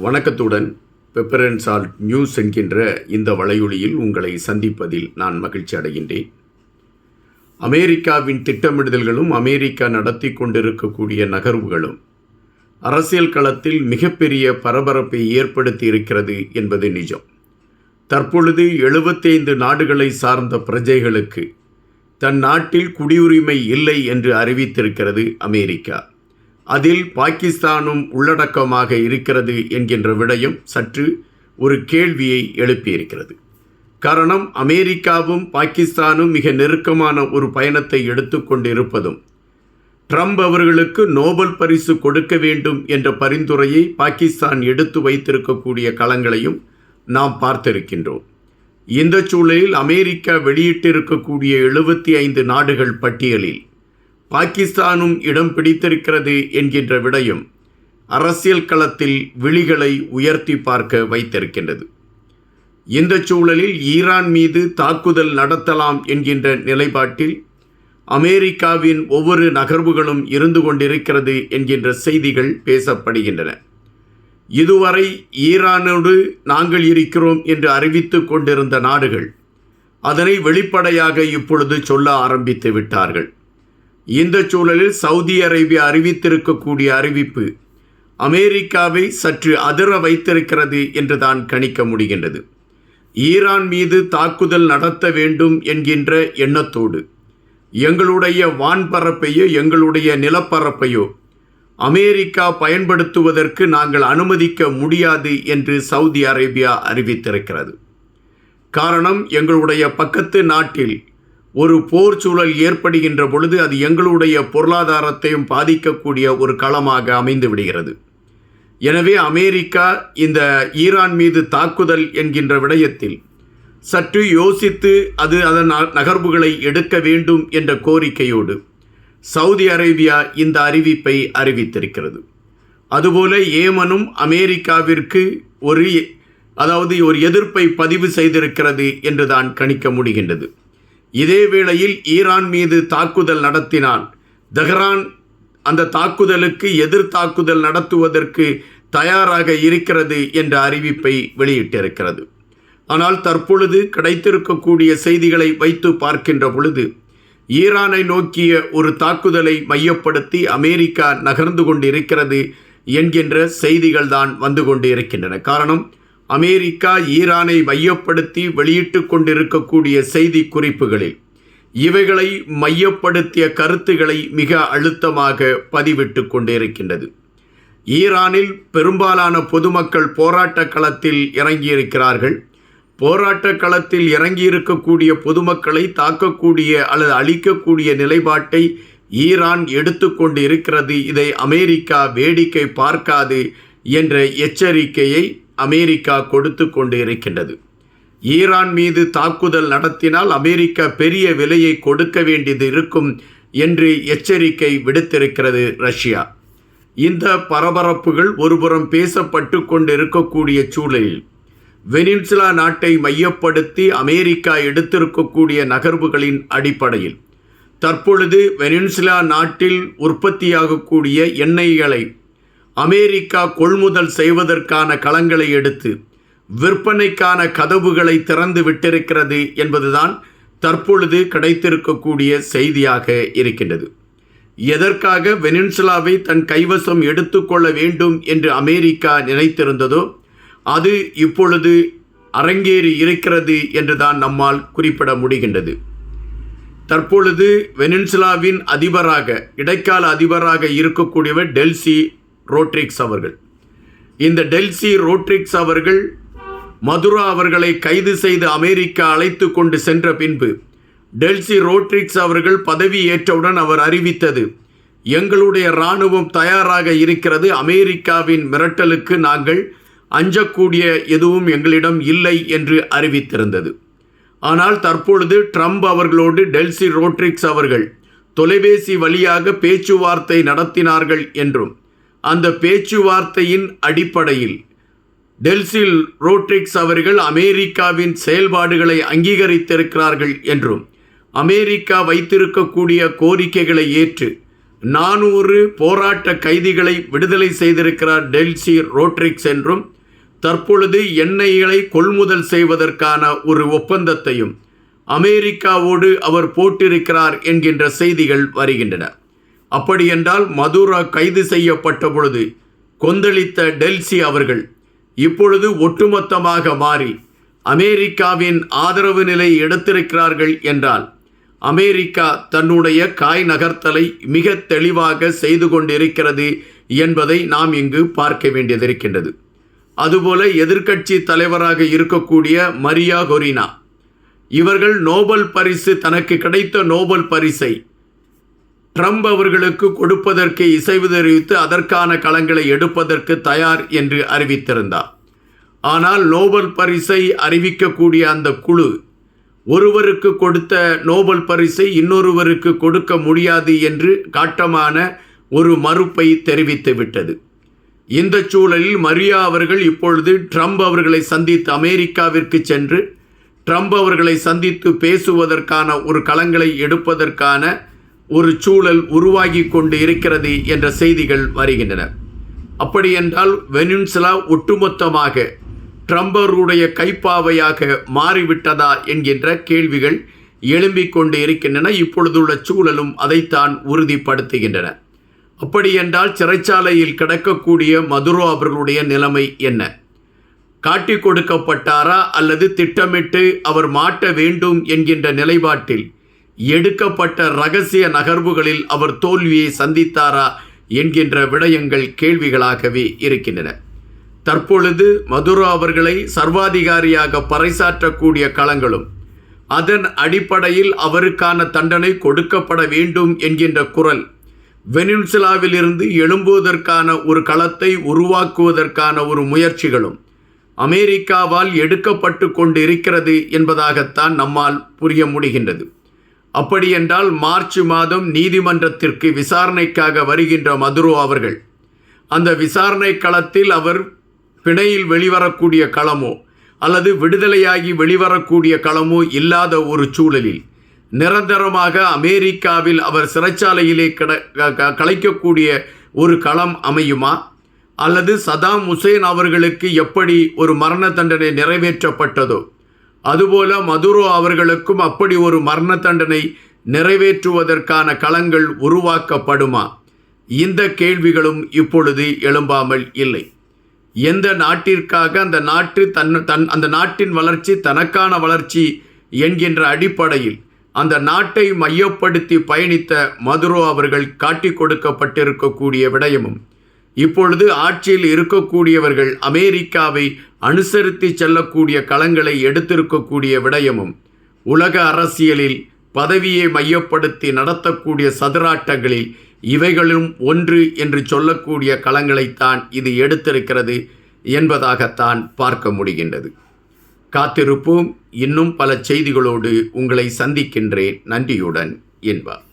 வணக்கத்துடன் pepper and salt news என்கின்ற இந்த வலையொலியில் உங்களை சந்திப்பதில் நான் மகிழ்ச்சி அடைகின்றேன். அமெரிக்காவின் திட்டமிடுதல்களும் அமெரிக்கா நடத்தி கொண்டிருக்கக்கூடிய நகர்வுகளும் அரசியல் களத்தில் மிகப்பெரிய பரபரப்பை ஏற்படுத்தி இருக்கிறது என்பது நிஜம். தற்பொழுது எழுபத்தைந்து நாடுகளை சார்ந்த பிரஜைகளுக்கு தன் நாட்டில் குடியுரிமை இல்லை என்று அறிவித்திருக்கிறது அமெரிக்கா. அதில் பாகிஸ்தானும் உள்ளடக்கமாக இருக்கிறது என்கின்ற விடயம் சற்று ஒரு கேள்வியை எழுப்பியிருக்கிறது. காரணம் அமெரிக்காவும் பாகிஸ்தானும் மிக நெருக்கமான ஒரு பயணத்தை எடுத்துக்கொண்டு இருப்பதும் ட்ரம்ப் அவர்களுக்கு நோபல் பரிசு கொடுக்க வேண்டும் என்ற பரிந்துரையை பாகிஸ்தான் எடுத்து வைத்திருக்கக்கூடிய களங்களையும் நாம் பார்த்திருக்கின்றோம். இந்த சூழலில் அமெரிக்கா வெளியிட்டிருக்கக்கூடிய எழுபத்தி ஐந்து நாடுகள் பட்டியலில் பாகிஸ்தானும் இடம் பிடித்திருக்கிறது என்கின்ற விடயம் அரசியல் களத்தில் விழிகளை உயர்த்தி பார்க்க வைத்திருக்கின்றது. இந்த சூழலில் ஈரான் மீது தாக்குதல் நடத்தலாம் என்கின்ற நிலைப்பாட்டில் அமெரிக்காவின் ஒவ்வொரு நகர்வுகளும் இருந்து கொண்டிருக்கிறது என்கின்ற செய்திகள் பேசப்படுகின்றன. இதுவரை ஈரானோடு நாங்கள் இருக்கிறோம் என்று அறிவித்து கொண்டிருந்த நாடுகள் அதனை வெளிப்படையாக இப்பொழுது சொல்ல ஆரம்பித்து விட்டார்கள். இந்த சூழலில் சவுதி அரேபியா அறிவித்திருக்கக்கூடிய அறிவிப்பு அமெரிக்காவை சற்று அதிர வைத்திருக்கிறது என்று தான் கணிக்க முடிகின்றது. ஈரான் மீது தாக்குதல் நடத்த வேண்டும் என்கின்ற எண்ணத்தோடு எங்களுடைய வான்பரப்பையோ எங்களுடைய நிலப்பரப்பையோ அமெரிக்கா பயன்படுத்துவதற்கு நாங்கள் அனுமதிக்க முடியாது என்று சவுதி அரேபியா அறிவித்திருக்கிறது. காரணம் எங்களுடைய பக்கத்து நாட்டில் ஒரு போர் சூழல் ஏற்படுகின்ற பொழுது அது எங்களுடைய பொருளாதாரத்தையும் பாதிக்கக்கூடிய ஒரு களமாக அமைந்து விடுகிறது. எனவே அமெரிக்கா இந்த ஈரான் மீது தாக்குதல் என்கின்ற விடயத்தில் சற்று யோசித்து அது அதன் நகர்வுகளை எடுக்க வேண்டும் என்ற கோரிக்கையோடு சவுதி அரேபியா இந்த அறிவிப்பை அறிவித்திருக்கிறது. அதுபோல ஏமனும் அமெரிக்காவிற்கு ஒரு அதாவது ஒரு எதிர்ப்பை பதிவு செய்திருக்கிறது என்று தான் கணிக்க முடிகின்றது. இதே வேளையில் ஈரான் மீது தாக்குதல் நடத்தினான். தெஹ்ரான் அந்த தாக்குதலுக்கு எதிர் தாக்குதல் நடத்துவதற்கு தயாராக இருக்கிறது என்ற அறிவிப்பை வெளியிட்டிருக்கிறது. ஆனால் தற்பொழுது கிடைத்திருக்கக்கூடிய செய்திகளை வைத்து பார்க்கின்ற பொழுது ஈரானை நோக்கிய ஒரு தாக்குதலை மையப்படுத்தி அமெரிக்கா நகர்ந்து கொண்டிருக்கிறது என்கின்ற செய்திகள் தான் வந்து கொண்டு இருக்கின்றன காரணம் அமெரிக்கா ஈரானை மையப்படுத்தி வெளியிட்டு கொண்டிருக்கக்கூடிய செய்தி குறிப்புகளில் இவைகளை மையப்படுத்திய கருத்துக்களை மிக அழுத்தமாக பதிவிட்டு கொண்டிருக்கின்றது. ஈரானில் பெரும்பாலான பொதுமக்கள் போராட்ட களத்தில் இறங்கியிருக்கிறார்கள். போராட்ட களத்தில் இறங்கியிருக்கக்கூடிய பொதுமக்களை தாக்கக்கூடிய அல்லது அழிக்கக்கூடிய நிலைப்பாட்டை ஈரான் எடுத்துக்கொண்டு இருக்கிறது இதை அமெரிக்கா வேடிக்கை பார்க்காது என்ற எச்சரிக்கையை அமெரிக்கா கொடுத்து கொண்டு இருக்கின்றது ஈரான் மீது தாக்குதல் நடத்தினால் அமெரிக்கா பெரிய விலையை கொடுக்க வேண்டியது இருக்கும் என்று எச்சரிக்கை விடுத்திருக்கிறது ரஷ்யா. இந்த பரபரப்புகள் ஒருபுறம் பேசப்பட்டு கொண்டு இருக்கக்கூடிய சூழலில் வெனின்சுலா நாட்டை மையப்படுத்தி அமெரிக்கா எடுத்திருக்கக்கூடிய நகர்வுகளின் அடிப்படையில் தற்பொழுது வெனின்சுலா நாட்டில் உற்பத்தியாகக்கூடிய எண்ணெய்களை அமெரிக்கா கொள்முதல் செய்வதற்கான களங்களை எடுத்து விற்பனைக்கான கதவுகளை திறந்து விட்டிருக்கிறது என்பதுதான் தற்பொழுது கிடைத்திருக்கக்கூடிய செய்தியாக இருக்கின்றது. எதற்காக வெனின்சுலாவை தன் கைவசம் எடுத்துக்கொள்ள வேண்டும் என்று அமெரிக்கா நினைத்திருந்ததோ அது இப்பொழுது அரங்கேறி இருக்கிறது என்றுதான் நம்மால் குறிப்பிட முடிகின்றது. தற்பொழுது வெனின்சுலாவின் அதிபராக இடைக்கால அதிபராக இருக்கக்கூடியவர் டெல்சி ரோட்ரிக்ஸ் அவர்கள். இந்த டெல்சி ரோட்ரிக்ஸ் அவர்கள் மதுரா அவர்களை கைது செய்து அமெரிக்கா அழைத்து கொண்டு சென்ற பின்பு டெல்சி ரோட்ரிக்ஸ் அவர்கள் பதவி ஏற்றவுடன் அவர் அறிவித்தது எங்களுடைய இராணுவம் தயாராக இருக்கிறது அமெரிக்காவின் மிரட்டலுக்கு நாங்கள் அஞ்சக்கூடிய எதுவும் எங்களிடம் இல்லை என்று அறிவித்திருந்தது. ஆனால் தற்பொழுது ட்ரம்ப் அவர்களோடு டெல்சி ரோட்ரிக்ஸ் அவர்கள் தொலைபேசி வழியாக பேச்சுவார்த்தை நடத்தினார்கள் என்றும் அந்த பேச்சுவார்த்தையின் அடிப்படையில். டெல்சில் ரோட்ரிக்ஸ் அவர்கள் அமெரிக்காவின் செயல்பாடுகளை அங்கீகரித்திருக்கிறார்கள் என்றும் அமெரிக்கா வைத்திருக்கக்கூடிய கோரிக்கைகளை ஏற்று நானூறு போராட்ட கைதிகளை விடுதலை செய்திருக்கிறார் டெல்சி ரோட்ரிக்ஸ் என்றும் தற்பொழுது எண்ணெய்களை கொள்முதல் செய்வதற்கான ஒரு ஒப்பந்தத்தையும் அமெரிக்காவோடு அவர் போட்டிருக்கிறார் என்கின்ற செய்திகள் வருகின்றன. அப்படியென்றால் மதுரா கைது செய்யப்பட்ட பொழுது கொந்தளித்த டெல்சி அவர்கள் இப்பொழுது ஒட்டுமொத்தமாக மாறி அமெரிக்காவின் ஆதரவு நிலை எடுத்திருக்கிறார்கள் என்றால் அமெரிக்கா தன்னுடைய காய் நகர்த்தலை மிக தெளிவாக செய்து கொண்டிருக்கிறது என்பதை நாம் இங்கு பார்க்க வேண்டியதிருக்கின்றது. அதுபோல எதிர்க்கட்சி தலைவராக இருக்கக்கூடிய மரியா கொரினா. இவர்கள் நோபல் பரிசு தனக்கு கிடைத்த நோபல் பரிசை ட்ரம்ப் அவர்களுக்கு கொடுப்பதற்கு இசைவு தெரிவித்து அதற்கான களங்களை எடுப்பதற்கு தயார் என்று அறிவித்திருந்தார். ஆனால் நோபல் பரிசை அறிவிக்கக்கூடிய அந்த குழு ஒருவருக்கு கொடுத்த நோபல் பரிசை இன்னொருவருக்கு கொடுக்க முடியாது என்று காட்டமான ஒரு மறுப்பை தெரிவித்து விட்டது. இந்த சூழலில் மரியா அவர்கள் இப்பொழுது ட்ரம்ப் அவர்களை சந்தித்து அமெரிக்காவிற்கு சென்று ட்ரம்ப் அவர்களை சந்தித்து பேசுவதற்கான ஒரு களங்களை எடுப்பதற்கான ஒரு சூழல் உருவாகி கொண்டு இருக்கிறது என்ற செய்திகள் வருகின்றன. அப்படியென்றால் வெனின்சுலா ஒட்டுமொத்தமாக ட்ரம்பருடைய கைப்பாவையாக மாறிவிட்டதா என்கின்ற கேள்விகள் எழும்பிக் கொண்டு இருக்கின்றன. இப்பொழுதுள்ள சூழலும் அதைத்தான் உறுதிப்படுத்துகின்றன. அப்படியென்றால் சிறைச்சாலையில் கிடக்கக்கூடிய மதுரோ அவர்களுடைய நிலைமை என்ன? காட்டி கொடுக்கப்பட்டாரா அல்லது திட்டமிட்டு அவர் மாட்ட வேண்டும் என்கின்ற நிலைப்பாட்டில் எடுக்கப்பட்ட ரகசிய நகர்வுகளில் அவர் தோல்வியை சந்தித்தாரா என்கின்ற விடயங்கள் கேள்விகளாகவே இருக்கின்றன. தற்பொழுது மதுரா அவர்களை சர்வாதிகாரியாக பறைசாற்றக்கூடிய களங்களும் அதன் அடிப்படையில் அவருக்கான தண்டனை கொடுக்கப்பட வேண்டும் என்கின்ற குரல் வெனின்சுலாவிலிருந்து எழும்புவதற்கான ஒரு களத்தை உருவாக்குவதற்கான ஒரு முயற்சிகளும் அமெரிக்காவால் எடுக்கப்பட்டு கொண்டு இருக்கிறது என்பதாகத்தான் நம்மால் புரிய முடிகின்றது. அப்படியென்றால் மார்ச் மாதம் நீதிமன்றத்திற்கு விசாரணைக்காக வருகின்ற மதுரோ அவர்கள். அந்த விசாரணை களத்தில் அவர் பிணையில் வெளிவரக்கூடிய களமோ அல்லது விடுதலையாகி வெளிவரக்கூடிய களமோ இல்லாத ஒரு சூழலில் நிரந்தரமாக அமெரிக்காவில் அவர் சிறைச்சாலையிலே கிட கலைக்கக்கூடிய ஒரு களம் அமையுமா? அல்லது சதாம் ஹுசேன் அவர்களுக்கு எப்படி ஒரு மரண தண்டனை நிறைவேற்றப்பட்டதோ? அதுபோல மதுரோ அவர்களுக்கும் அப்படி ஒரு மரண தண்டனை நிறைவேற்றுவதற்கான களங்கள் உருவாக்கப்படுமா? இந்த கேள்விகளும் இப்பொழுது எழும்பாமல் இல்லை. எந்த நாட்டிற்காக அந்த நாட்டு தன் தன் அந்த நாட்டின் வளர்ச்சி தனக்கான வளர்ச்சி என்கின்ற அடிப்படையில் அந்த நாட்டை மையப்படுத்தி பயணித்த மதுரோ அவர்கள் காட்டி கொடுக்கப்பட்டிருக்கக்கூடிய விடயமும் இப்பொழுது ஆட்சியில் இருக்கக்கூடியவர்கள் அமெரிக்காவை அனுசரித்து செல்லக்கூடிய களங்களை எடுத்திருக்கக்கூடிய விடயமும் உலக அரசியலில் பதவியை மையப்படுத்தி நடத்தக்கூடிய சதுராட்டங்களில் இவைகளும் ஒன்று என்று சொல்லக்கூடிய களங்களைத்தான் இது எடுத்திருக்கிறது என்பதாகத்தான் பார்க்க முடிகின்றது. காத்திருப்போம். இன்னும் பல செய்திகளோடு உங்களை சந்திக்கின்றேன். நன்றியுடன் என்பார்.